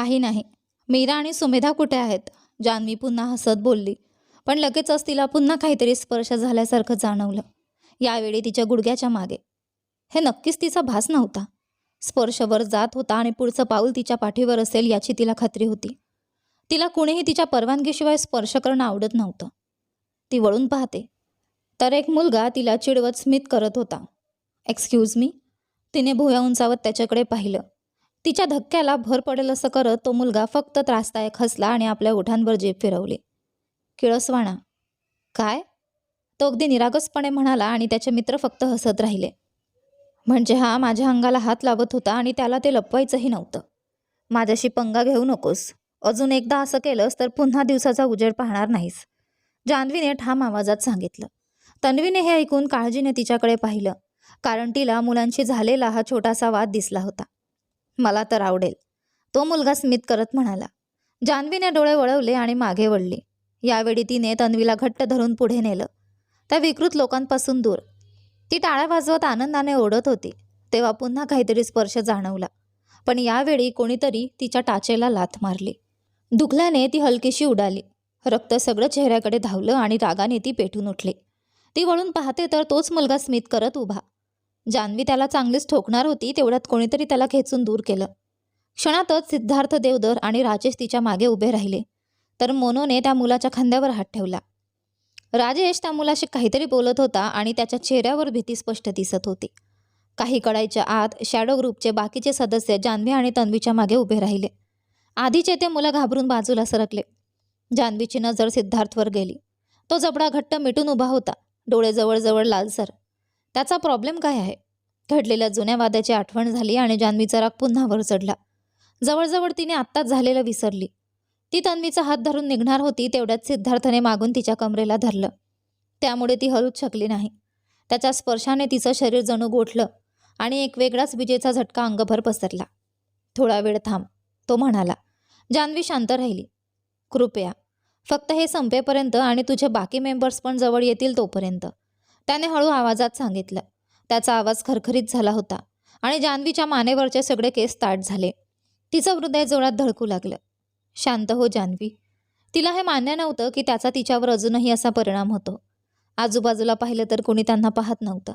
काही नाही. मीरा आणि सुमेधा कुठे आहेत? जान्हवी पुन्हा हसत बोलली. पण लगेचच तिला पुन्हा काहीतरी स्पर्श झाल्यासारखं जाणवलं. यावेळी तिच्या गुडघ्याच्या मागे. हे नक्कीच तिचा भास नव्हता. स्पर्शवर जात होता आणि पुढचं पाऊल तिच्या पाठीवर असेल याची तिला खात्री होती. तिला कुणीही तिच्या परवानगीशिवाय स्पर्श करणं आवडत नव्हतं. ती वळून पाहते. तर एक मुलगा तिला चिडवत स्मित करत होता. एक्सक्यूज मी तिने भुया उंचावत त्याच्याकडे पाहिलं. तिच्या धक्क्याला भर पडेल असं करत तो मुलगा फक्त त्रासदायक हसला आणि आपल्या ओठांवर जेब फिरवली. किळसवाणा. काय? तो अगदी निरागसपणे म्हणाला आणि त्याचे मित्र फक्त हसत राहिले. म्हणजे हा माझ्या अंगाला हात लावत होता आणि त्याला ते लपवायचंही नव्हतं. माझ्याशी पंगा घेऊ नकोस. अजून एकदा असं केलंस तर पुन्हा दिवसाचा उजेड पाहणार नाहीस. जान्हवीने ठाम आवाजात सांगितलं. तन्वीने हे ऐकून काळजीने तिच्याकडे पाहिलं. कारण तिला मुलांशी झालेला हा छोटासा वाद दिसला होता. मला तर आवडेल. तो मुलगा स्मित करत म्हणाला. जान्हवीने डोळे वळवले आणि मागे वळली. यावेळी तिने तन्वीला घट्ट धरून पुढे नेलं. त्या विकृत लोकांपासून दूर. ती टाळ्या वाजवत आनंदाने ओढत होती. तेव्हा पुन्हा काहीतरी स्पर्श जाणवला. पण यावेळी कोणीतरी तिच्या टाचेला लाथ मारली. दुखल्याने ती हलकीशी उडाली. रक्त सगळं चेहऱ्याकडे धावलं आणि रागाने ती पेटून उठली. ती वळून पाहते तर तोच मुलगा स्मित करत उभा. जान्हवी त्याला चांगलीच ठोकणार होती तेवढ्यात कोणीतरी त्याला खेचून दूर केलं. क्षणातच सिद्धार्थ देवदर आणि राजेश तिच्यामागे उभे राहिले. तर मोनोने त्या मुलाच्या खांद्यावर हात ठेवला. राजेश त्या मुलाशी काहीतरी बोलत होता आणि त्याच्या चेहऱ्यावर भीती स्पष्ट दिसत होती. काही कळायच्या आत शॅडो ग्रुपचे बाकीचे सदस्य जान्हवी आणि तन्वीच्या मागे उभे राहिले. आधीचे ते मुलं घाबरून बाजूला सरकले. जान्हवीची नजर सिद्धार्थवर गेली. तो जबडा घट्ट मिटून उभा होता. डोळे जवळजवळ लालसर. त्याचा प्रॉब्लेम काय आहे? घडलेल्या जुन्या वादाची आठवण झाली आणि जान्हवीचा राग पुन्हा वर चढला. जवळजवळ तिने आत्ताच झालेलं विसरली. ती तन्वीचा हात धरून निघणार होती तेवढ्यात सिद्धार्थने मागून तिच्या कमरेला धरलं. त्यामुळे ती हलूच शकली नाही. त्याच्या स्पर्शाने तिचं शरीर जणू गोठलं आणि एक वेगळाच विजेचा झटका अंगभर पसरला. थोडा वेळ थांब तो म्हणाला. जान्हवी शांत राहिली. कृपया. फक्त हे संपेपर्यंत आणि तुझे बाकी मेंबर्स पण जवळ येतील तोपर्यंत. त्याने हळू आवाजात सांगितलं. त्याचा आवाज खरखरीत झाला होता आणि जान्हवीच्या मानेवरचे सगळे केस ताट झाले. तिचं हृदय जोरात धडकू लागलं. शांत हो जान्हवी तिला हे मान्य नव्हतं की त्याचा तिच्यावर अजूनही असा परिणाम होतो. आजूबाजूला पाहिलं तर कोणी त्यांना पाहत नव्हतं.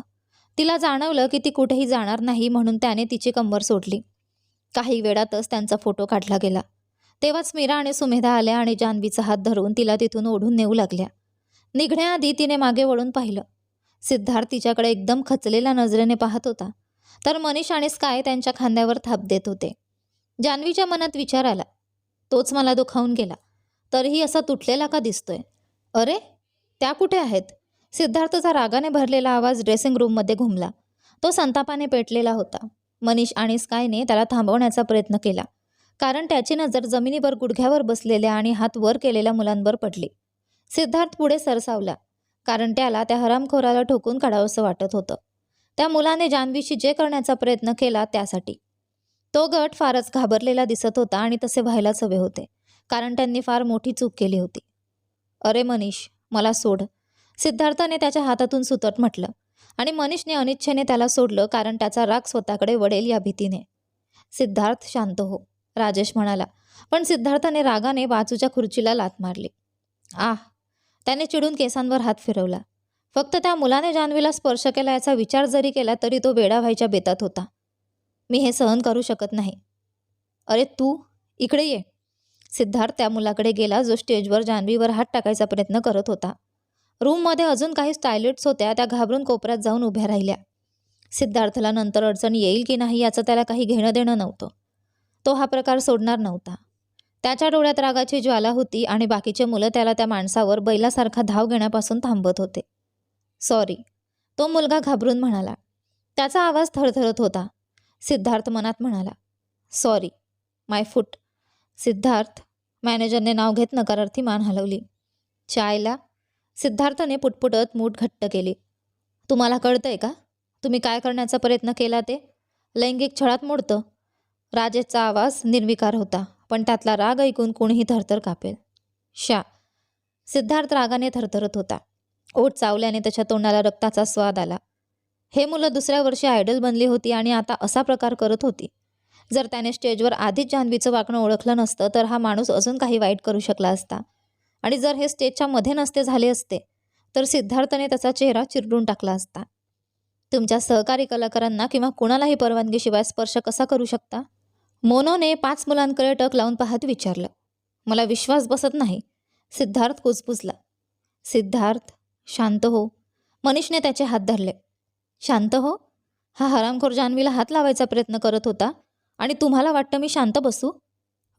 तिला जाणवलं की ती कुठेही जाणार नाही म्हणून त्याने तिची कंबर सोडली. काही वेळातच त्यांचा फोटो काढला गेला. तेव्हाच मीरा आणि सुमेधा आल्या आणि जान्हवीचा हात धरून तिला तिथून ओढून नेऊ लागल्या. निघण्याआधी तिने मागे वळून पाहिलं. सिद्धार्थ तिच्याकडे एकदम खचलेल्या नजरेने पाहत होता. तर मनीष आणि स्काय त्यांच्या खांद्यावर थाप देत होते. जान्हवीच्या मनात विचार आला. तोच मला दुखावून गेला. तरीही असा तुटलेला का दिसतोय? अरे त्या कुठे आहेत? सिद्धार्थचा रागाने भरलेला आवाज ड्रेसिंग रूममध्ये घुमला. तो संतापाने पेटलेला होता. मनीष आणि स्कायने त्याला थांबवण्याचा प्रयत्न केला. कारण त्याची नजर जमिनीवर गुडघ्यावर बसलेल्या आणि हात वर केलेल्या मुलांवर पडली. सिद्धार्थ पुढे सरसावला. कारण त्याला त्या हरामखोराला ठोकून काढावंसं वाटत होतं. त्या मुलाने जान्हवीशी जे करण्याचा प्रयत्न केला त्यासाठी. तो गट फारच घाबरलेला दिसत होता आणि तसे व्हायलाच हवे होते कारण त्यांनी फार मोठी चूक केली होती. अरे मनीष मला सोड. सिद्धार्थाने त्याच्या हातातून सुतट म्हटलं आणि मनीषने अनिच्छेने त्याला सोडलं कारण त्याचा राग स्वतःकडे वडेल या भीतीने. सिद्धार्थ शांत हो राजेश म्हणाला पण सिद्धार्थाने रागाने बाजूच्या खुर्चीला लात मारली. आह त्याने चिडून केसांवर हात फिरवला. फक्त त्या मुलाने जान्हवीला स्पर्श केला याचा विचार जरी केला तरी तो वेडा व्हायच्या बेतात होता. मी हे सहन करू शकत नाही. अरे तू इकडे ये. सिद्धार्थ त्या मुलाकडे गेला जो स्टेजवर जान्हवीवर हात टाकायचा प्रयत्न करत होता. रूममध्ये अजून काही टॉयलेट्स होत्या त्या घाबरून कोपऱ्यात जाऊन उभ्या राहिल्या. सिद्धार्थला नंतर अडचण येईल की नाही याचं त्याला काही घेणं देणं नव्हतं. तो हा प्रकार सोडणार नव्हता. त्याच्या डोळ्यात रागाची ज्वाला होती आणि बाकीचे मुलं त्याला त्या माणसावर बैलासारखा धाव घेण्यापासून थांबत होते. सॉरी तो मुलगा घाबरून म्हणाला. त्याचा आवाज थरथरत होता. सिद्धार्थ मनात म्हणाला. सॉरी माय फूट सिद्धार्थ मॅनेजरने नाव घेत नकारार्थी मान हलवली. चायला सिद्धार्थने पुटपुटत मूठ घट्ट केली. तुम्हाला कळतंय का? तुम्ही काय करण्याचा प्रयत्न केला ते? लैंगिक छळात मोडतं. राजेशचा आवाज निर्विकार होता. पण त्यातला राग ऐकून कोणीही थरथर कापेल. शा सिद्धार्थ रागाने थरथरत होता. ओठ चावल्याने त्याच्या तोंडाला रक्ताचा स्वाद आला. हे मुलं दुसऱ्या वर्षी आयडल बनली होती आणि आता असा प्रकार करत होती. जर त्याने स्टेजवर आधीच जान्हवीचं वागणं ओळखलं नसतं तर हा माणूस अजून काही वाईट करू शकला असता. आणि जर हे स्टेजच्या मध्ये नसते झाले असते तर सिद्धार्थने त्याचा चेहरा चिरडून टाकला असता. तुमच्या सहकारी कलाकारांना किंवा कुणालाही परवानगीशिवाय स्पर्श कसा करू शकता? मोनोने पाच मुलांकडे टक लावून पाहत विचारलं. मला विश्वास बसत नाही. सिद्धार्थ कुजबुजला. सिद्धार्थ शांत हो. मनीषने त्याचे हात धरले. शांत हो. हा हरामखोर जान्हवीला हात लावायचा प्रयत्न करत होता आणि तुम्हाला वाटतं मी शांत बसू?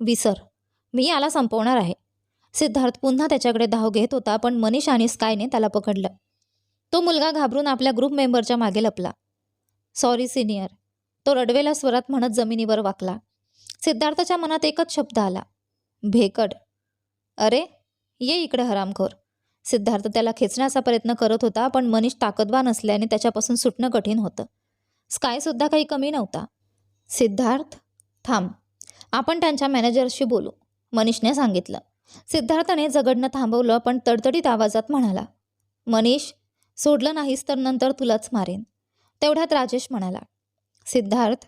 विसर मी याला संपवणार आहे. सिद्धार्थ पुन्हा त्याच्याकडे धाव घेत होता पण मनीष आणि स्कायने त्याला पकडलं. तो मुलगा घाबरून आपल्या ग्रुप मेंबरच्या मागे लपला. Sorry senior. तो रडवेला स्वरात म्हणत जमिनीवर वाकला. सिद्धार्थाच्या मनात एकच शब्द आला. भेकड. अरे ये इकडे हरामखोर. सिद्धार्थ त्याला खेचण्याचा प्रयत्न करत होता पण मनीष ताकदवान असल्याने त्याच्यापासून सुटणं कठीण होतं. स्कायसुद्धा काही कमी नव्हता. सिद्धार्थ थांब. आपण त्यांच्या मॅनेजरशी बोलू. मनीषने सांगितलं. सिद्धार्थाने झगडणं थांबवलं पण तडतडीत आवाजात म्हणाला मनीष सोडलं नाहीस तर नंतर तुलाच मारेन. तेवढ्यात राजेश म्हणाला सिद्धार्थ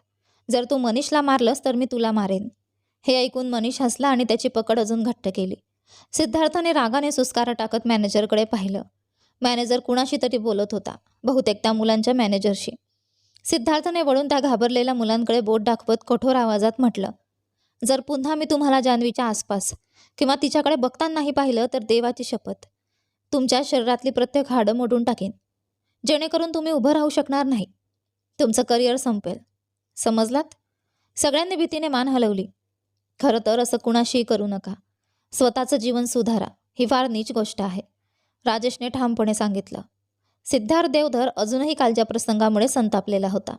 जर तू मनीषला मारलंस तर मी तुला मारेन. हे ऐकून मनीष हसला आणि त्याची पकड अजून घट्ट केली. सिद्धार्थाने रागाने सुस्कारा टाकत मॅनेजरकडे पाहिलं. मॅनेजर कुणाशी तरी बोलत होता बहुतेक त्या मुलांच्या मॅनेजरशी. सिद्धार्थने वळून त्या घाबरलेल्या मुलांकडे बोट दाखवत कठोर आवाजात म्हटलं जर पुन्हा मी तुम्हाला जान्हवीच्या आसपास किंवा तिच्याकडे बघतानाही पाहिलं तर देवाची शपथ. तुमच्या शरीरातली प्रत्येक हाडं मोडून टाकेन. जेणेकरून तुम्ही उभं राहू शकणार नाही. तुमचं करिअर संपेल. समजलात? सगळ्यांनी भीतीने मान हलवली. खरं तर असं कुणाशीही करू नका. स्वतःचं जीवन सुधारा. ही फार नीच गोष्ट आहे. राजेशने ठामपणे सांगितलं. सिद्धार्थ देवधर अजूनही कालच्या प्रसंगामुळे संतापलेला होता.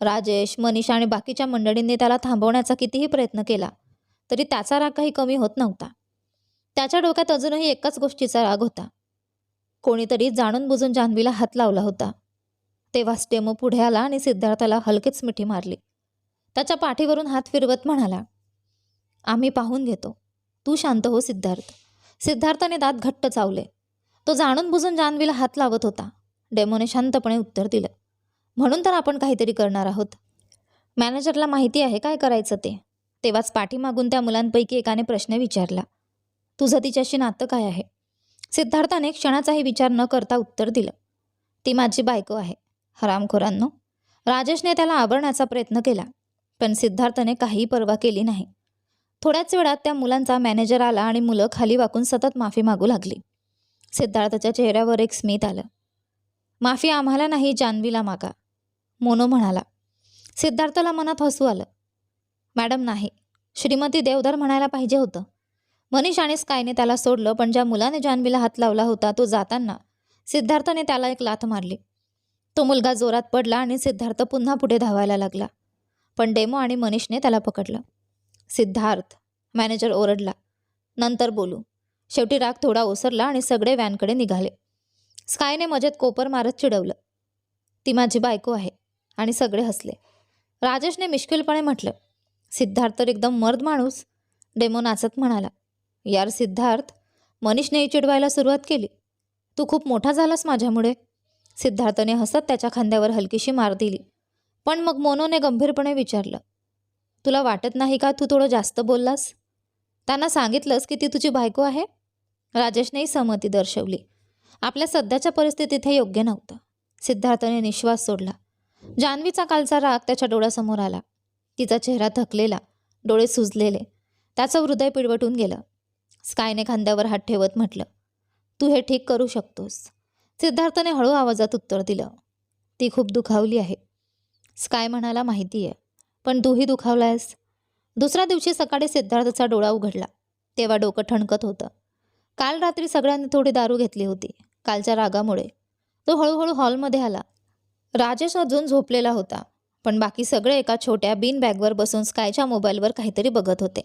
राजेश मनीषा आणि बाकीच्या मंडळींनी त्याला थांबवण्याचा कितीही प्रयत्न केला तरी त्याचा राग काही कमी होत नव्हता. त्याच्या डोक्यात अजूनही एकाच गोष्टीचा राग होता. कोणीतरी जाणून बुजून जान्हवीला हात लावला होता. तेव्हाच डेमो पुढे आला आणि सिद्धार्थाला हलकेच मिठी मारली. त्याच्या पाठीवरून हात फिरवत म्हणाला आम्ही पाहून घेतो. तू शांत हो सिद्धार्थ. सिद्धार्थाने दात घट्ट चावले. तो जाणून बुजून जान्हवीला हात लावत होता. डेमोने शांतपणे उत्तर दिलं म्हणून तर आपण काहीतरी करणार आहोत. मॅनेजरला माहिती आहे काय करायचं ते. तेव्हाच पाठीमागून त्या मुलांपैकी एकाने प्रश्न विचारला तुझं तिच्याशी नातं काय आहे? सिद्धार्थाने क्षणाचाही विचार न करता उत्तर दिलं ती माझी बायको आहे. हरामखोरांनो राजेशने त्याला आवरण्याचा प्रयत्न केला पण सिद्धार्थने काही पर्वा केली नाही. थोड्याच वेळात त्या मुलांचा मॅनेजर आला आणि मुलं खाली वाकून सतत माफी मागू लागली. सिद्धार्थच्या चेहऱ्यावर एक स्मित आलं. माफी आम्हाला नाही जान्हवीला मागा मोनो म्हणाला. सिद्धार्थाला मनात हसू आलं. मॅडम नाही. श्रीमती देवधर म्हणायला पाहिजे होतं. मनीष आणि स्कायने त्याला सोडलं पण ज्या मुलाने जान्हवीला हात लावला होता तो जाताना सिद्धार्थाने त्याला एक लाथ मारली. तो मुलगा जोरात पडला आणि सिद्धार्थ पुन्हा पुढे धावायला लागला. पण डेमो आणि मनीषने त्याला पकडलं. सिद्धार्थ मॅनेजर ओरडला. नंतर बोलू. शेवटी राग थोडा ओसरला आणि सगळे व्हॅनकडे निघाले. स्कायने मजेत कोपर मारत चिडवलं. ती माझी बायको आहे आणि सगळे हसले. राजेशने मिश्किलपणे म्हटलं सिद्धार्थ तर एकदम मर्द माणूस. डेमो नाचत म्हणाला यार सिद्धार्थ मनीषनेही चिडवायला सुरुवात केली. तू खूप मोठा झालास माझ्यामुळे. सिद्धार्थने हसत त्याच्या खांद्यावर हलकीशी मार दिली. पण मग मोनोने गंभीरपणे विचारलं तुला वाटत नाही का तू थोडं जास्त बोललास? त्यांना सांगितलंस की ती तुझी बायको आहे? राजेशनेही सहमती दर्शवली. आपल्या सध्याच्या परिस्थितीत हे योग्य नव्हतं. सिद्धार्थने निश्वास सोडला. जान्हवीचा कालचा राग त्याच्या डोळ्यासमोर आला. तिचा चेहरा थकलेला डोळे सुजलेले. त्याचं हृदय पिळवटून गेलं. स्कायने खांद्यावर हात ठेवत म्हटलं तू हे ठीक करू शकतोस. सिद्धार्थने हळू आवाजात उत्तर दिलं. ती खूप दुखावली आहे. स्काय म्हणाला माहिती आहे. पण तूही दुखावलायस. दुसऱ्या दिवशी सकाळी सिद्धार्थचा डोळा उघडला. तेव्हा डोकं ठणकत होतं. काल रात्री सगळ्यांनी थोडी दारू घेतली होती कालच्या रागामुळे. तो हळूहळू हॉलमध्ये आला. राजेश अजून झोपलेला होता पण बाकी सगळे एका छोट्या बीन बॅगवर बसून स्कायच्या मोबाईलवर काहीतरी बघत होते.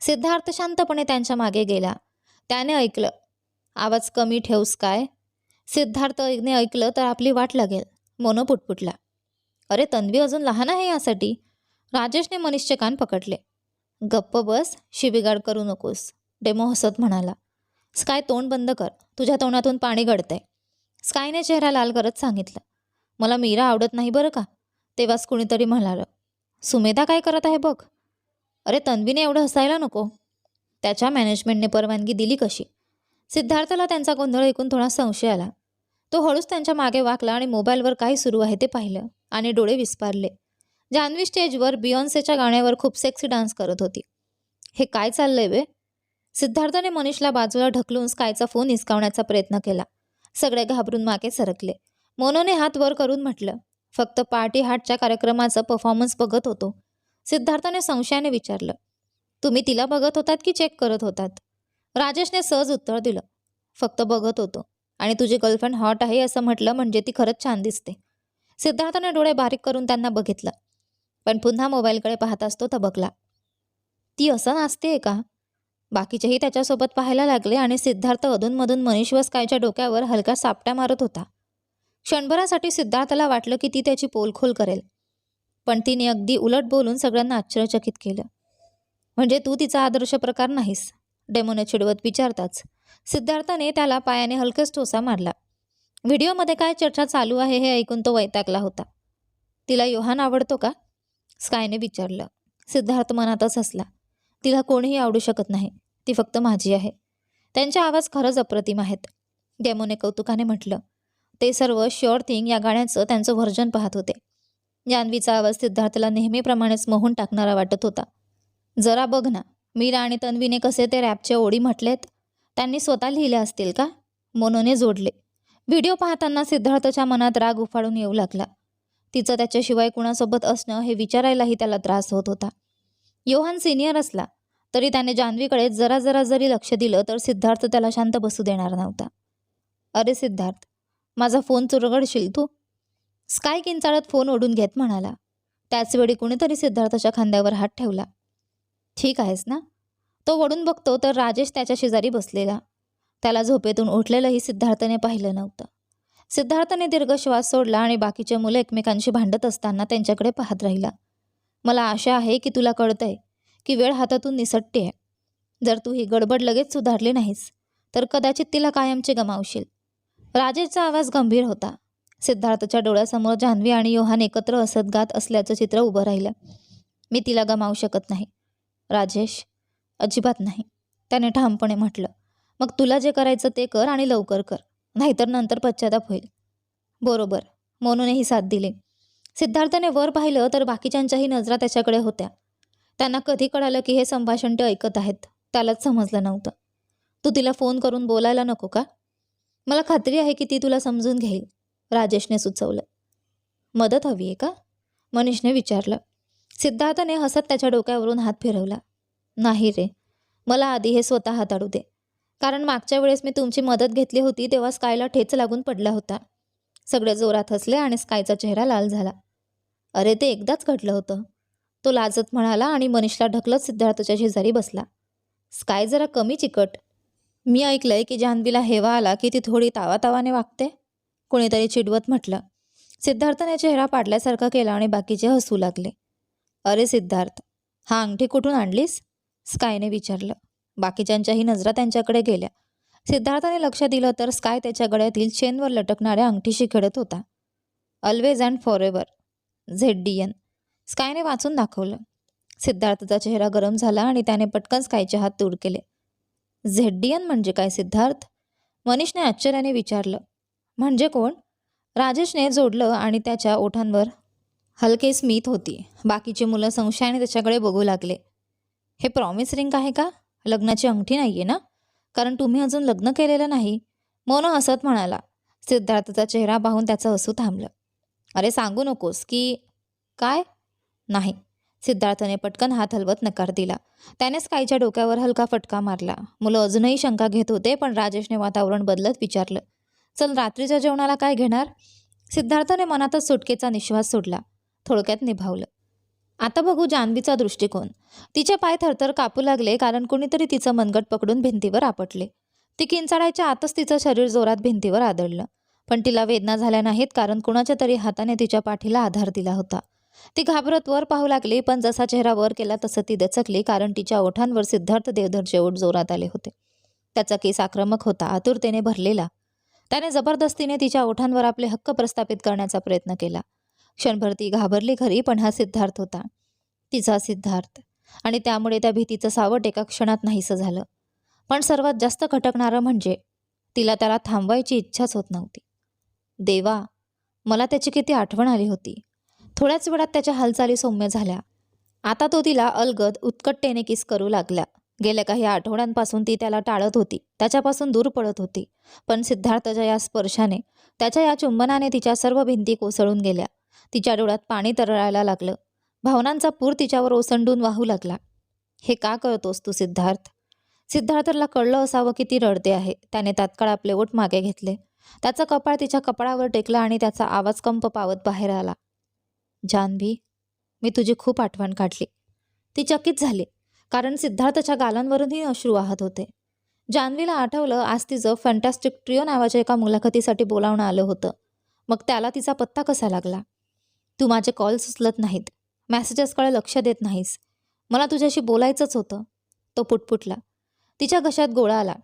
सिद्धार्थ शांतपणे त्यांच्या मागे गेला. त्याने ऐकलं आवाज कमी ठेव स्काय. सिद्धार्थने ऐकलं तर आपली वाट लागेल. मोनो पुटपुटला. अरे तन्वी अजून लहान आहे यासाठी. राजेशने मनीषचे कान पकडले. गप्प बस शिबिगाड करू नकोस डेमो हसत म्हणाला. स्काय तोंड बंद कर. तुझ्या तोंडातून पाणी गळतंय. स्कायने चेहरा लाल करत सांगितलं. मला मीरा आवडत नाही बरं का? तेव्हाच कुणीतरी म्हणालं. सुमेधा काय करत आहे बघ? अरे तन्वीने एवढं हसायला नको. त्याच्या मॅनेजमेंटने परवानगी दिली कशी? सिद्धार्थला त्यांचा गोंधळ ऐकून थोडा संशय आला. तो हळूच त्यांच्या मागे वाकला आणि मोबाईलवर काय सुरू आहे ते पाहिलं आणि डोळे विस्पारले. जान्हवी स्टेजवर बियॉन्सेच्या गाण्यावर खूप सेक्सी डान्स करत होती. हे काय चाललंय वे सिद्धार्थने मनीषला बाजूला ढकलून स्कायचा फोन हिसकावण्याचा प्रयत्न केला. सगळे घाबरून मागे सरकले. मोनोने हात वर करून म्हटलं फक्त पार्टी हार्टच्या कार्यक्रमाचं परफॉर्मन्स बघत होतो. सिद्धार्थाने संशयाने विचारलं तुम्ही तिला बघत होतात की चेक करत होतात? राजेशने सहज उत्तर दिलं. फक्त बघत होतो. आणि तुझी गर्लफ्रेंड हॉट आहे असं म्हटलं म्हणजे ती खरंच छान दिसते. सिद्धार्थाने डोळे बारीक करून त्यांना बघितलं. पण पुन्हा मोबाईलकडे पाहत असतो थबकला. ती असं नाचते का? बाकीचेही त्याच्यासोबत पाहायला लागले आणि सिद्धार्थ अधूनमधून मनीष डोक्यावर हलका सापट्या मारत होता. क्षणभरासाठी सिद्धार्थाला वाटलं की ती त्याची पोलखोल करेल. पण तिने अगदी उलट बोलून सगळ्यांना आश्चर्यचकित केलं. म्हणजे तू तिचा आदर्श प्रकार नाहीस. डेमोने चिडवत विचारताच. सिद्धार्थाने त्याला पायाने हलकच ठोसा मारला. व्हिडिओमध्ये काय चर्चा चालू आहे हे ऐकून तो वैतागला होता. तिला योहान आवडतो का? स्कायने विचारलं. सिद्धार्थ मनातच हसला. तिला कोणीही आवडू शकत नाही. ती फक्त माझी आहे. त्यांचे आवाज खरंच अप्रतिम आहेत. डेमोने कौतुकाने म्हटलं. ते सर्व शुअर थिंग या गाण्याचं त्यांचं व्हर्जन पाहत होते. जान्हवीचा आवाज सिद्धार्थला नेहमीप्रमाणेच मोहून टाकणारा वाटत होता. जरा बघ ना. मीरा आणि तन्वीने कसे ते रॅपचे ओढी म्हटलेत? त्यांनी स्वतः लिहिले असतील का? मोनोने जोडले. व्हिडिओ पाहताना सिद्धार्थच्या मनात राग उफाळून येऊ लागला. तिचं त्याच्याशिवाय कुणासोबत असणं हे विचारायलाही त्याला त्रास होत होता. योहान सिनियर असला तरी त्याने जान्हवीकडे जरा जरा जरी लक्ष दिलं तर सिद्धार्थ त्याला शांत बसू देणार नव्हता. अरे सिद्धार्थ माझा फोन चुरगडशील तू. स्काय किंचाळत फोन ओढून घेत म्हणाला. त्याचवेळी कुणीतरी सिद्धार्थच्या खांद्यावर हात ठेवला. ठीक आहेस ना? तो वळून बघतो तर राजेश त्याच्या शेजारी बसलेला. त्याला झोपेतून उठलेलंही सिद्धार्थने पाहिलं नव्हतं. सिद्धार्थने दीर्घ श्वास सोडला आणि बाकीचे मुलं एकमेकांशी भांडत असताना त्यांच्याकडे पाहत राहिला. मला आशा आहे की तुला कळतंय की वेळ हातातून निसटते आहे जर तू ही गडबड लगेच सुधारली नाहीस तर कदाचित तिला कायमचे गमावशील. राजेशचा आवाज गंभीर होता. सिद्धार्थच्या डोळ्यासमोर जान्हवी आणि योहान एकत्र असत गात असल्याचं चित्र उभं राहिलं. मी तिला गमावू शकत नाही. राजेश अजिबात नाही. त्याने ठामपणे म्हटलं मग तुला जे करायचं ते कर आणि लवकर कर नाहीतर नंतर पश्चाताप होईल. बरोबर. मोनूनेही साथ दिली. सिद्धार्थने वर पाहिलं तर बाकीच्यांच्याही नजरा त्याच्याकडे होत्या. त्यांना कधी कळालं की हे संभाषण ते ऐकत आहेत त्यालाच समजलं नव्हतं. तू तिला फोन करून बोलायला नको का? मला खात्री आहे की ती तुला समजून घेईल राजेशने सुचवलं. मदत हवी आहे का? मनीषने विचारलं. सिद्धार्थने हसत त्याच्या डोक्यावरून हात फिरवला. नाही रे मला आधी हे स्वतः हाताळू दे. कारण मागच्या वेळेस मी तुमची मदत घेतली होती तेव्हा स्कायला ठेच लागून पडला होता. सगळे जोरात हसले आणि स्कायचा चेहरा लाल झाला. अरे ते एकदाच घडलं होतं. तो लाजत म्हणाला आणि मनीषला ढकलत सिद्धार्थच्या शेजारी बसला. स्काय जरा कमी चिकट. मी ऐकलंय की जान्हवीला हेवा आला की ती थोडी तावातावाने वागते. कोणीतरी चिडवत म्हटलं. सिद्धार्थने चेहरा पाडल्यासारखा केला आणि बाकीचे हसू लागले. अरे सिद्धार्थ हा अंगठी कुठून आणलीस? स्कायने विचारलं. बाकीच्यांच्याही नजरा त्यांच्याकडे गेल्या. सिद्धार्थाने लक्ष दिलं तर स्काय त्याच्या गळ्यातील चेनवर लटकणाऱ्या अंगठीशी खेळत होता. ऑलवेज अँड फॉर एव्हर झेड डी एन स्कायने वाचून दाखवलं. सिद्धार्थचा चेहरा गरम झाला आणि त्याने पटकन स्कायचे हात दूर केले. झेड डी एन म्हणजे काय सिद्धार्थ? मनीषने आश्चर्याने विचारलं. म्हणजे कोण? राजेशने जोडलं आणि त्याच्या ओठांवर हलके स्मित होती. बाकीची मुलं संशयाने त्याच्याकडे बघू लागले. हे प्रॉमिस रिंग आहे का? लग्नाची अंगठी नाही आहे ना? कारण तुम्ही अजून लग्न केलेलं नाही. मोनो हसत म्हणाला. सिद्धार्थचा चेहरा पाहून त्याचं हसू थांबलं. अरे सांगू नकोस की काय? नाही. सिद्धार्थने पटकन हात हलवत नकार दिला. त्यानेच काहीच्या डोक्यावर हलका फटका मारला. मुलं अजूनही शंका घेत होते पण राजेशने वातावरण बदलत विचारलं. चल रात्रीच्या जेवणाला काय घेणार? सिद्धार्थने मनातच सुटकेचा निश्वास सोडला. थोडक्यात निभावलं. आता बघू जान्हवीचा दृष्टिकोन. तिचे पाय थरथर कापू लागले कारण कुणीतरी तिचं मनगट पकडून भिंतीवर आपटले. ती किंचाळायच्या आतच तिचं शरीर जोरात भिंतीवर आदळलं. पण तिला वेदना झाल्या नाहीत कारण कुणाच्या तरी हाताने तिच्या पाठीला आधार दिला होता. ती घाबरत वर पाहू लागली पण जसा चेहरा वर केला तसं ती दचकली कारण तिच्या ओठांवर सिद्धार्थ देवधरचे ओठ जोरात आले होते. त्याचा केस आक्रमक होता आतुरतेने भरलेला. त्याने जबरदस्तीने तिच्या ओठांवर आपले हक्क प्रस्थापित करण्याचा प्रयत्न केला. क्षणभर ती घाबरली खरी पण हा सिद्धार्थ होता. तिचा सिद्धार्थ. आणि त्यामुळे त्या भीतीचं सावट एका क्षणात नाहीसं झालं. पण सर्वात जास्त खटकणारं म्हणजे तिला त्याला थांबवायची इच्छाच होत नव्हती. देवा मला त्याची किती आठवण आली होती. थोड्याच वेळात त्याच्या हालचाली सौम्य झाल्या. आता तो तिला अलगद उत्कटतेने किस करू लागला. गेल्या काही आठवड्यांपासून ती त्याला टाळत होती. त्याच्यापासून दूर पडत होती. पण सिद्धार्थच्या या स्पर्शाने त्याच्या या चुंबनाने तिच्या सर्व भिंती कोसळून गेल्या. तिच्या डोळ्यात पाणी तरळायला लागलं. भावनांचा पूर तिच्यावर ओसंडून वाहू लागला. हे का करतोस तू सिद्धार्थ? सिद्धार्थला कळलं असावं की ती रडते आहे. त्याने तात्काळ आपले ओठ मागे घेतले. त्याचं कपाळ तिच्या कपाळावर टेकलं आणि त्याचा आवाज कंप पावत बाहेर आला. जान्हवी मी तुझी खूप आठवण काढली. ती चकित झाली कारण सिद्धार्थच्या गालांवरूनही अश्रू वाहत होते. जान्हवीला आठवलं आज तिचं फॅन्टॅस्टिक ट्रिओ नावाच्या एका मुलाखतीसाठी बोलावणं आलं होतं. मग त्याला तिचा पत्ता कसा लागला? तू माझे कॉल्स उचलत नाहीत. मॅसेजेसकडे लक्ष देत नाहीस. मला तुझ्याशी बोलायचंच होतं. तो पुटपुटला. तिच्या कशात गोळा आला?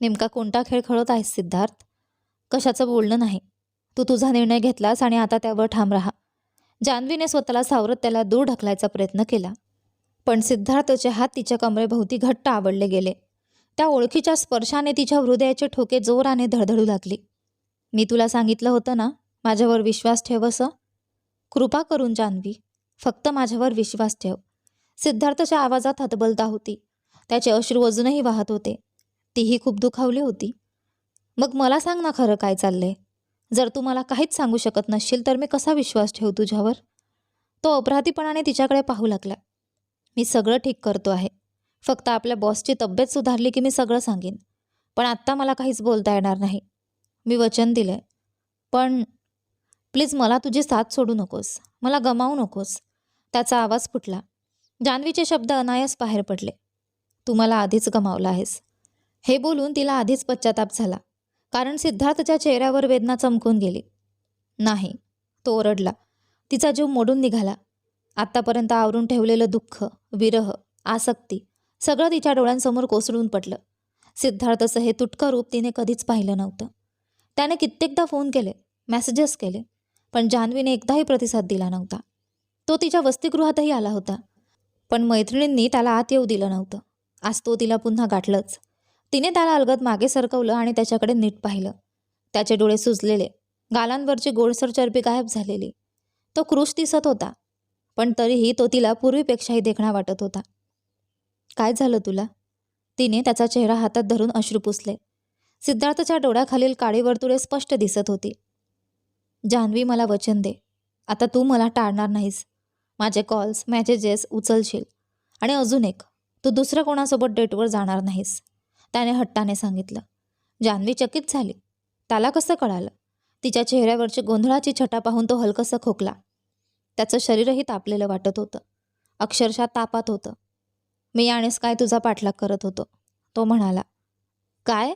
नेमका कोणता खेळ खेळत आहेस सिद्धार्थ? कशाचं बोलणं नाही. तू तुझा निर्णय घेतलास आणि आता त्यावर ठाम राहा. जान्हवीने स्वतःला सावरत त्याला दूर ढकलायचा प्रयत्न केला. पण सिद्धार्थचे हात तिच्या कमरेभोवती घट्ट आवडले गेले. त्या ओळखीच्या स्पर्शाने तिच्या हृदयाचे ठोके जोराने धडधडू लागली. मी तुला सांगितलं होतं ना? माझ्यावर विश्वास ठेव असं कृपा करून जान्हवी. फक्त माझ्यावर विश्वास ठेव. सिद्धार्थच्या आवाजात हतबलता होती. त्याचे अश्रू अजूनही वाहत होते. तीही खूप दुखावली होती. मग मला सांग ना खरं काय चाललंय. जर तू मला काहीच सांगू शकत नसशील तर मी कसा विश्वास ठेवू तुझ्यावर? तो अपराधीपणाने तिच्याकडे पाहू लागला. मी सगळं ठीक करतो आहे. फक्त आपल्या बॉसची तब्येत सुधारली की मी सगळं सांगेन. पण आत्ता मला काहीच बोलता येणार नाही. मी वचन दिलंय. पण प्लीज मला तुझी साथ सोडू नकोस. मला गमावू नकोस. त्याचा आवाज फुटला. जान्हवीचे शब्द अनायास बाहेर पडले. तू मला आधीच गमावला आहेस. हे बोलून तिला आधीच पश्चाताप झाला. कारण सिद्धार्थच्या चेहऱ्यावर वेदना चमकून गेली. नाही. तो ओरडला. तिचा जीव मोडून निघाला. आत्तापर्यंत आवरून ठेवलेलं दुःख विरह आसक्ती सगळं तिच्या डोळ्यांसमोर कोसळून पडलं. सिद्धार्थचं हे तुटकं रूप तिने कधीच पाहिलं नव्हतं. त्याने कित्येकदा फोन केले मेसेजेस केले. पण जान्हवीने एकदाही प्रतिसाद दिला नव्हता. तो तिच्या वसतिगृहातही आला होता. पण मैत्रिणींनी त्याला आत येऊ दिलं नव्हतं. आज तो तिला पुन्हा गाठलंच. तिने त्याला अलगद मागे सरकवलं आणि त्याच्याकडे नीट पाहिलं. त्याचे डोळे सुजलेले. गालांवरची गोडसर चरबी गायब झालेली. तो क्रूश दिसत होता. पण तरीही तो तिला पूर्वीपेक्षाही देखणा वाटत होता. काय झालं तुला? तिने त्याचा चेहरा हातात धरून अश्रू पुसले. सिद्धार्थच्या डोळ्याखालील काळी वर्तुळे स्पष्ट दिसत होती. जान्हवी मला वचन दे. आता तू मला टाळणार नाहीस. माझे कॉल्स मॅसेजेस उचलशील. आणि अजून एक तू दुसऱ्या कोणासोबत डेटवर जाणार नाहीस. त्याने हट्टाने सांगितलं. जान्हवी चकित झाली. त्याला कसं कळालं? तिच्या चेहऱ्यावरची गोंधळाची छटा पाहून तो हलकसं खोकला. त्याचं शरीरही तापलेलं वाटत होतं. अक्षरशः तापात होतं. मी यानेच काय तुझा पाठलाग करत होतो? तो म्हणाला. काय?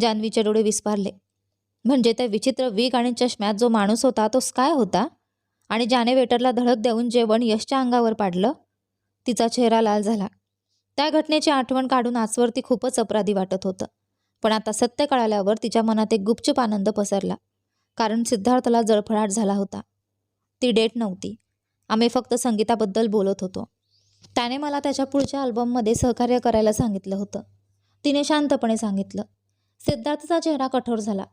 जान्हवीचे डोळे विस्पारले. म्हणजे त्या विचित्र वीक आणि चष्म्यात जो माणूस होता तो काय होता? आणि ज्याने वेटरला धडक देऊन जेवण यशच्या अंगावर पाडलं तिचा चेहरा लाल झाला. त्या घटनेची आठवण काढून आजवर ती खूपच अपराधी वाटत होतं. पण आता सत्य कळाल्यावर तिच्या मनात एक गुपचूप आनंद पसरला. कारण सिद्धार्थला जळफळाट झाला होता. ती डेट नव्हती. आम्ही फक्त संगीताबद्दल बोलत होतो. त्याने मला त्याच्या पुढच्या अल्बममध्ये सहकार्य करायला सांगितलं होतं. तिने शांतपणे सांगितलं सिद्धार्थचा चेहरा कठोर झाला.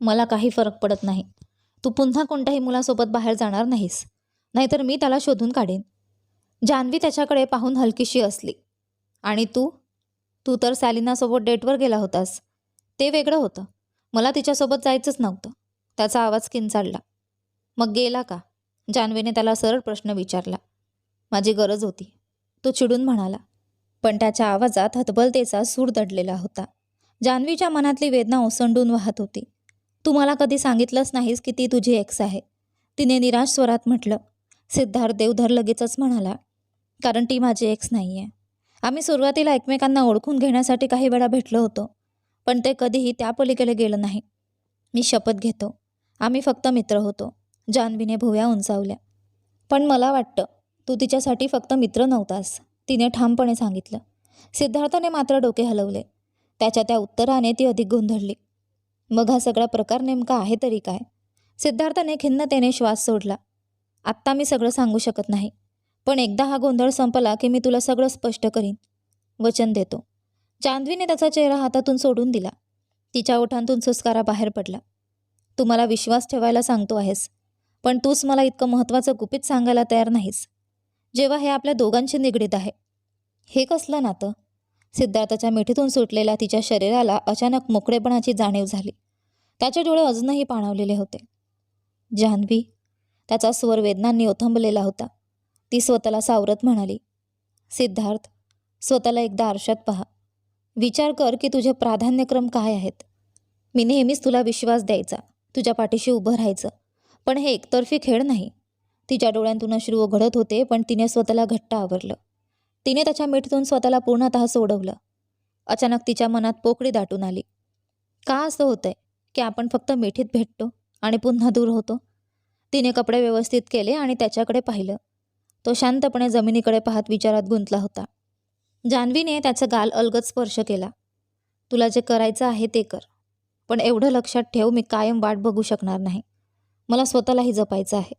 मला काही फरक पडत नाही. तू पुन्हा कोणत्याही मुलासोबत बाहेर जाणार नाहीस. नाहीतर मी त्याला शोधून काढेन. जान्हवी त्याच्याकडे पाहून हलकीशी असली. आणि तू? तू तर सॅलिनासोबत डेटवर गेला होतास. ते वेगळं होतं. मला तिच्यासोबत जायचंच नव्हतं. त्याचा आवाज किंचाळला. मग गेला का? जान्हवीने त्याला सरळ प्रश्न विचारला. माझी गरज होती. तो चिडून म्हणाला. पण त्याच्या आवाजात हतबलतेचा सूर दडलेला होता. जान्हवीच्या मनातली वेदना ओसंडून वाहत होती. तू मला कधी सांगितलंच नाहीस की ती तुझी एक्स आहे. तिने निराश स्वरात म्हटलं सिद्धार्थ देवधर लगेचच म्हणाला कारण ती माझी एक्स नाही आहे आम्ही सुरुवातीला एकमेकांना ओळखून घेण्यासाठी काही वेळा भेटलो होतो पण ते कधीही त्या पलीकडे गेलं नाही. मी शपथ घेतो. आम्ही फक्त मित्र होतो. जान्हवीने भुव्या उंचावल्या. पण मला वाटतं तू तिच्यासाठी फक्त मित्र नव्हतास तिने ठामपणे सांगितलं. सिद्धार्थाने मात्र डोके हलवले. त्याच्या त्या उत्तराने ती अधिक गोंधळली. मग हा सगळा प्रकार नेमका आहे तरी काय? सिद्धार्थाने खिन्नतेने श्वास सोडला. आत्ता मी सगळं सांगू शकत नाही. पण एकदा हा गोंधळ संपला की मी तुला सगळं स्पष्ट करीन. वचन देतो. जान्हवीने त्याचा चेहरा हातातून सोडून दिला. तिच्या ओठांतून सुस्कारा बाहेर पडला. तू मला विश्वास ठेवायला सांगतो आहेस पण तूच मला इतकं महत्त्वाचं गुपित सांगायला तयार नाहीस. जेव्हा हे आपल्या दोघांशी निगडीत आहे. हे कसलं नातं? सिद्धार्थाच्या मिठीतून सुटलेल्या तिच्या शरीराला अचानक मोकळेपणाची जाणीव झाली. त्याचे डोळे अजूनही पाणावलेले होते. जान्हवी त्याचा स्वर वेदनांनी ओथंबलेला होता. ती स्वतःला सावरत म्हणाली सिद्धार्थ स्वतःला एकदा आरशात पहा. विचार कर की तुझे प्राधान्यक्रम काय आहेत. मी नेहमीच तुला विश्वास द्यायचा तुझ्या पाठीशी उभं राहायचं. पण हे एकतर्फी खेळ नाही. तिच्या डोळ्यांतून अश्रू ओघडत होते पण तिने स्वतःला घट्ट आवरलं. तिने त्याच्या मिठीतून स्वतःला पूर्णतः सोडवलं. अचानक तिच्या मनात पोकळी दाटून आली. का असं होतंय? की आपण फक्त मिठीत भेटतो आणि पुन्हा दूर होतो? तिने कपडे व्यवस्थित केले आणि त्याच्याकडे पाहिलं. तो शांतपणे जमिनीकडे पाहत विचारात गुंतला होता. जान्हवीने त्याचा गाल अलगद स्पर्श केला. तुला जे करायचं आहे ते कर. पण एवढं लक्षात ठेव मी कायम वाट बघू शकणार नाही. मला स्वतःलाही जपायचं आहे.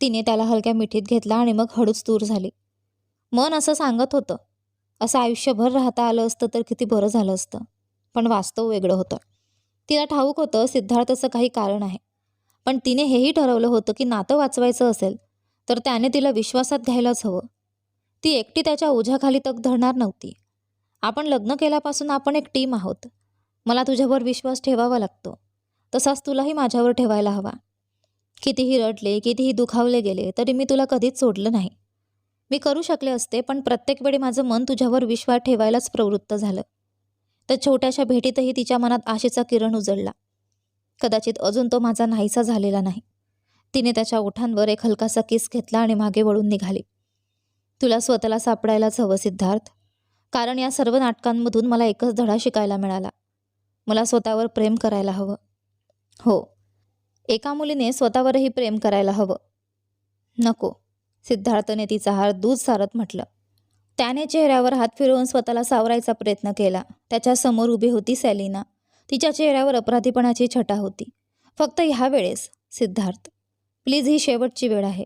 तिने त्याला हलक्या मिठीत घेतला आणि मग हळूच दूर झाली. मन असं सांगत होतं. असं आयुष्यभर राहता आलं असतं तर किती बरं झालं असतं. पण वास्तव वेगळं होतं. तिला ठाऊक होतं सिद्धार्थचं काही कारण आहे. पण तिने हेही ठरवलं होतं की नातं वाचवायचं असेल तर त्याने तिला विश्वासात घ्यायलाच हवं. ती एकटी त्याच्या ओझ्याखाली तग धरणार नव्हती. आपण लग्न केल्यापासून आपण एक टीम आहोत. मला तुझ्यावर विश्वास ठेवावा लागतो. तसाच तुलाही माझ्यावर ठेवायला हवा. कितीही रडले कितीही दुखावले गेले तरी मी तुला कधीच सोडलं नाही. मी करू शकले असते पण प्रत्येक वेळी माझं मन तुझ्यावर विश्वास ठेवायलाच प्रवृत्त झालं. त्या छोट्याशा भेटीतही तिच्या मनात आशेचा किरण उजळला. कदाचित अजून तो माझा नाहीसा झालेला नाही. तिने त्याच्या ओठांवर एक हलकासा किस घेतला आणि मागे वळून निघाली. तुला स्वतःला सापडायलाच हवं सिद्धार्थ. कारण या सर्व नाटकांमधून मला एकच धडा शिकायला मिळाला. मला स्वतःवर प्रेम करायला हवं. हो. एका मुलीने स्वतःवरही प्रेम करायला हवं. नको. सिद्धार्थने तिचा हार दूध सारत म्हटलं. त्याने चेहऱ्यावर हात फिरवून स्वतःला सावरायचा प्रयत्न केला. त्याच्यासमोर उभी होती सॅलिना. तिच्या चेहऱ्यावर अपराधीपणाची छटा होती. फक्त ह्या वेळेस सिद्धार्थ. प्लीज ही शेवटची वेळ आहे.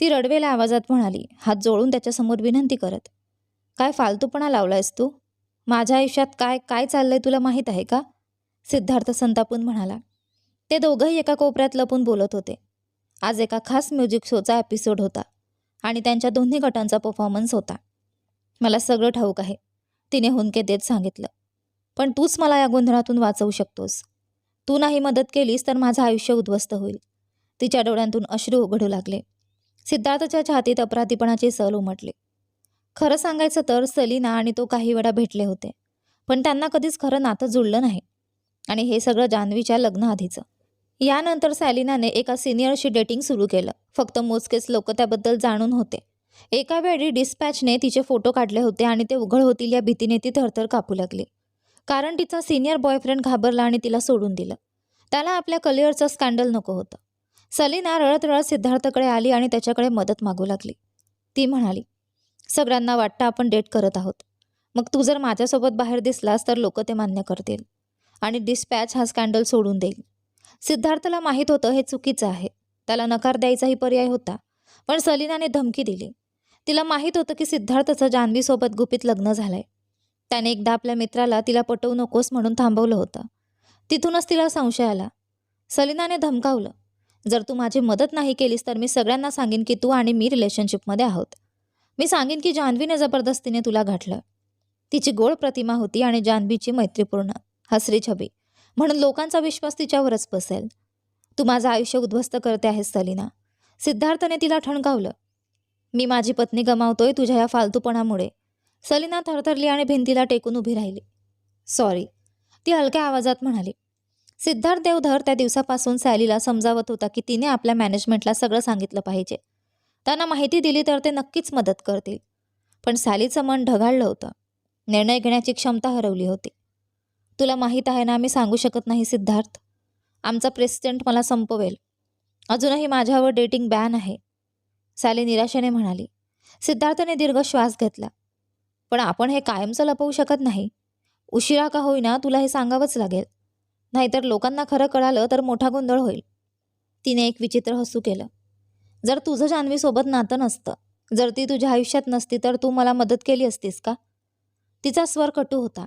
ती रडवेल्या आवाजात म्हणाली हात जोडून त्याच्यासमोर विनंती करत. काय फालतूपणा लावलायस तू? माझ्या आयुष्यात काय काय चाललंय तुला माहीत आहे का? सिद्धार्थ संतापून म्हणाला. ते दोघंही एका कोपऱ्यात लपून बोलत होते. आज एका खास म्युझिक शोचा एपिसोड होता. आणि त्यांच्या दोन्ही गटांचा परफॉर्मन्स होता. मला सगळं ठाऊक आहे. तिने हुंके देत सांगितलं. पण तूच मला या गोंधळातून वाचवू शकतोस. तू नाही मदत केलीस तर माझं आयुष्य उद्ध्वस्त होईल. तिच्या डोळ्यांतून अश्रू उघडू लागले. सिद्धार्थच्या छातीत अपराधीपणाचे सल उमटले. खरं सांगायचं तर सलीना आणि तो काही वेळा भेटले होते. पण त्यांना कधीच खरं नातं जुळलं नाही. आणि हे सगळं जान्हवीच्या लग्नाआधीचं. यानंतर सॅलिनाने एका सिनियरशी डेटिंग सुरू केलं. फक्त मोजकेच लोक त्याबद्दल जाणून होते. एका वेळी डिस्पॅचने तिचे फोटो काढले होते आणि ते उघड होतील या भीतीने ती थरथर कापू लागली. कारण तिचा सिनियर बॉयफ्रेंड घाबरला आणि तिला सोडून दिलं. त्याला आपल्या कलिअरचं स्कॅन्डल नको होतं. सलीना रळत रळत सिद्धार्थकडे आली आणि त्याच्याकडे मदत मागू लागली. ती म्हणाली सगळ्यांना वाटतं आपण डेट करत आहोत. मग तू जर माझ्यासोबत बाहेर दिसलास तर लोक ते मान्य करतील. आणि डिस्पॅच हा स्कॅन्डल सोडून देईल. सिद्धार्थला माहीत होतं हे चुकीचं आहे. त्याला नकार द्यायचाही पर्याय होता पण सलीनाने धमकी दिली. तिला माहीत होतं की सिद्धार्थचं जान्हवीसोबत गुपित लग्न झालंय. त्याने एकदा आपल्या मित्राला तिला पटवू नकोस म्हणून थांबवलं होतं. तिथूनच तिला संशय आला. सलीनाने धमकावलं जर तू माझी मदत नाही केलीस तर मी सगळ्यांना सांगेन की तू आणि मी रिलेशनशिपमध्ये आहोत. मी सांगेन की जान्हवीने जबरदस्तीने तुला गाठलं. तिची गोड प्रतिमा होती आणि जान्हवीची मैत्रीपूर्ण हसरी छबी. म्हणून लोकांचा विश्वास तिच्यावरच बसेल. तू माझं आयुष्य उद्ध्वस्त करते आहेस सलीना. सिद्धार्थने तिला ठणकावलं. मी माझी पत्नी गमावतोय तुझ्या या फालतूपणामुळे. सलीना थरथरली आणि भिंतीला टेकून उभी राहिली. सॉरी. ती हलक्या आवाजात म्हणाली. सिद्धार्थ देवधर त्या दिवसापासून सॅलीला समजावत होता की तिने आपल्या मॅनेजमेंटला सगळं सांगितलं पाहिजे. त्यांना माहिती दिली तर ते नक्कीच मदत करतील. पण सॅलीचं मन ढगाळलं होतं. निर्णय घेण्याची क्षमता हरवली होती. तुला माहीत आहे ना मी सांगू शकत नाही सिद्धार्थ. आमचा प्रेसिडेंट मला संपवेल. अजूनही माझ्यावर डेटिंग बॅन आहे. सॅली निराशेने म्हणाली. सिद्धार्थने दीर्घ श्वास घेतला. पण आपण हे कायमचं लपवू शकत नाही. उशिरा का होईना तुला हे सांगावंच लागेल. नाहीतर लोकांना खरं कळालं तर मोठा गोंधळ होईल. तिने एक विचित्र हसू केलं. जर तुझं जान्हवीसोबत नातं नसतं जर ती तुझ्या आयुष्यात नसती तर तू मला मदत केली असतीस का? तिचा स्वर कटू होता.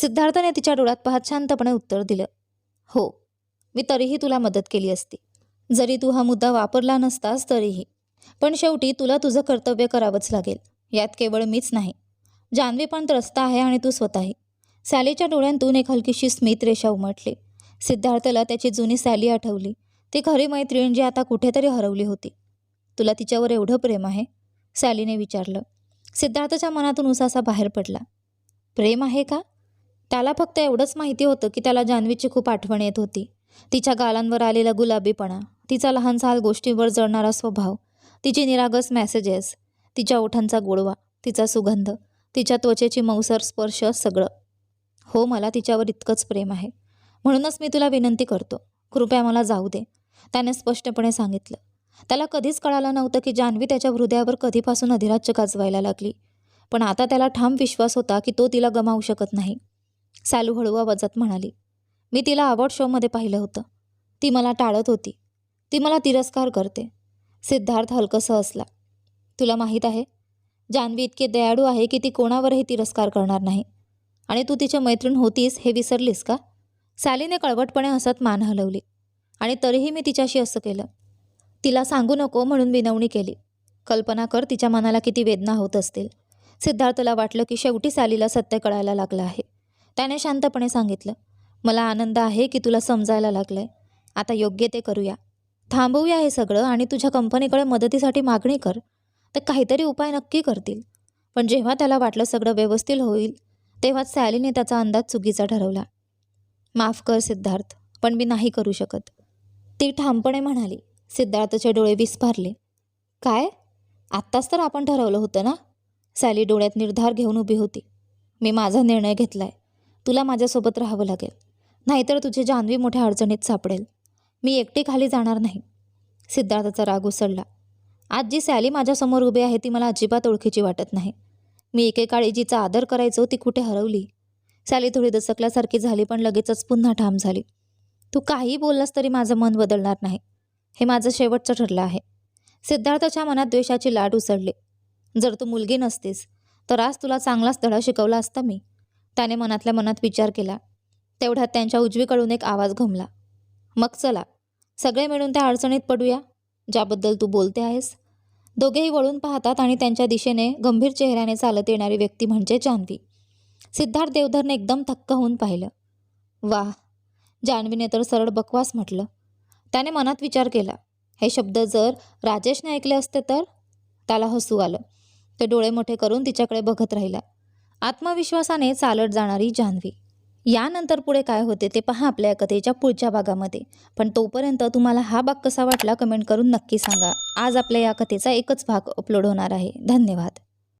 सिद्धार्थने तिच्या डोळ्यात पाहत शांतपणे उत्तर दिलं. हो मी तरीही तुला मदत केली असती. जरी तू हा मुद्दा वापरला नसतास तरीही. पण शेवटी तुला तुझं कर्तव्य करावंच लागेल. यात केवळ मीच नाही. जान्हवी पण त्रस्त आहे आणि तू स्वतःही. सॅलीच्या डोळ्यांतून एक हलकीशी स्मित रेषा उमटली. सिद्धार्थला त्याची जुनी सॅली आठवली. ती खरी मैत्रीण जी आता कुठेतरी हरवली होती. तुला तिच्यावर एवढं प्रेम आहे? सॅलीने विचारलं. सिद्धार्थच्या मनातून उसासा बाहेर पडला. प्रेम आहे का? त्याला फक्त एवढंच माहिती होतं की त्याला जान्हवीची खूप आठवण येत होती. तिच्या गालांवर आलेला गुलाबीपणा तिचा लहान सहाल गोष्टींवर जळणारा स्वभाव तिची निरागस मेसेजेस तिच्या ओठांचा गोडवा तिचा सुगंध तिच्या त्वचेची मौसर स्पर्श सगळं. हो मला तिच्यावर इतकंच प्रेम आहे. म्हणूनच मी तुला विनंती करतो. कृपया मला जाऊ दे. त्याने स्पष्टपणे सांगितलं. त्याला कधीच कळालं नव्हतं की जान्हवी त्याच्या हृदयावर कधीपासून अधिराज्य गाजवायला लागली. पण आता त्याला ठाम विश्वास होता की तो तिला गमावू शकत नाही. सॅलू हळू आवाजात म्हणाली मी तिला अवॉर्ड शोमध्ये पाहिलं होतं. ती मला टाळत होती. ती मला तिरस्कार करते. सिद्धार्थ हलकसं असला. तुला माहीत आहे जान्हवी इतकी दयाळू आहे की ती कोणावरही तिरस्कार करणार नाही. आणि तू तिच्या मैत्रीण होतीस हे विसरलीस का? सॅलीने कळवटपणे हसत मान हलवली. आणि तरीही मी तिच्याशी असं केलं. तिला सांगू नको म्हणून विनवणी केली. कल्पना कर तिच्या मनाला किती वेदना होत असतील. सिद्धार्थला वाटलं की शेवटी सॅलीला सत्य कळायला लागलं आहे. त्याने शांतपणे सांगितलं मला आनंद आहे की तुला समजायला लागलं आहे आता योग्य ते करूया. थांबवूया हे सगळं आणि तुझ्या कंपनीकडे मदतीसाठी मागणी कर. तर काहीतरी उपाय नक्की करतील. पण जेव्हा त्याला वाटलं सगळं व्यवस्थित होईल तेव्हाच सॅलीने त्याचा अंदाज चुकीचा ठरवला. माफ कर सिद्धार्थ पण मी नाही करू शकत. ती ठामपणे म्हणाली. सिद्धार्थचे डोळे विस्फारले. काय? आत्ताच तर आपण ठरवलं होतं ना? सॅली डोळ्यात निर्धार घेऊन उभी होती. मी माझा निर्णय घेतलाय. तुला माझ्यासोबत राहावं लागेल. नाहीतर तुझी जान्हवी मोठ्या अडचणीत सापडेल. मी एकटी खाली जाणार नाही. सिद्धार्थाचा राग उसळला. आज जी सॅली माझ्यासमोर उभी आहे ती मला अजिबात ओळखीची वाटत नाही. मी एकेकाळी जिचा आदर करायचो ती कुठे हरवली? सॅली थोडी दसकल्यासारखी झाली पण लगेचच पुन्हा ठाम झाली. तू काही बोललास तरी माझं मन बदलणार नाही. हे माझं शेवटचं ठरलं आहे. सिद्धार्थाच्या मनात द्वेषाची लाट उसळली. जर तू मुलगी नसतीस तर आज तुला चांगलाच धडा शिकवला असता मी. त्याने मनातल्या मनात विचार केला. तेवढ्यात त्यांच्या उजवीकडून एक आवाज घुमला. मग चला सगळे मिळून त्या अडचणीत पडूया ज्याबद्दल तू बोलते आहेस. दोघेही वळून पाहतात आणि त्यांच्या दिशेने गंभीर चेहऱ्याने चालत येणारी व्यक्ती म्हणजे जान्हवी सिद्धार्थ देवधरने एकदम थक्क होऊन पाहिलं. वाह जान्हवीने तर सरळ बकवास म्हटलं. त्याने मनात विचार केला हे शब्द जर राजेशने ऐकले असते तर? त्याला हसू आलं. ते डोळे मोठे करून तिच्याकडे बघत राहिला. आत्मविश्वासाने चालत जाणारी जान्हवी. यानंतर पुढे काय होते ते पहा आपल्या या कथेच्या पुढच्या भागामध्ये. पण तोपर्यंत तुम्हाला हा भाग कसा वाटला कमेंट करून नक्की सांगा. आज आपल्या या कथेचा एकच भाग अपलोड होणार आहे. धन्यवाद.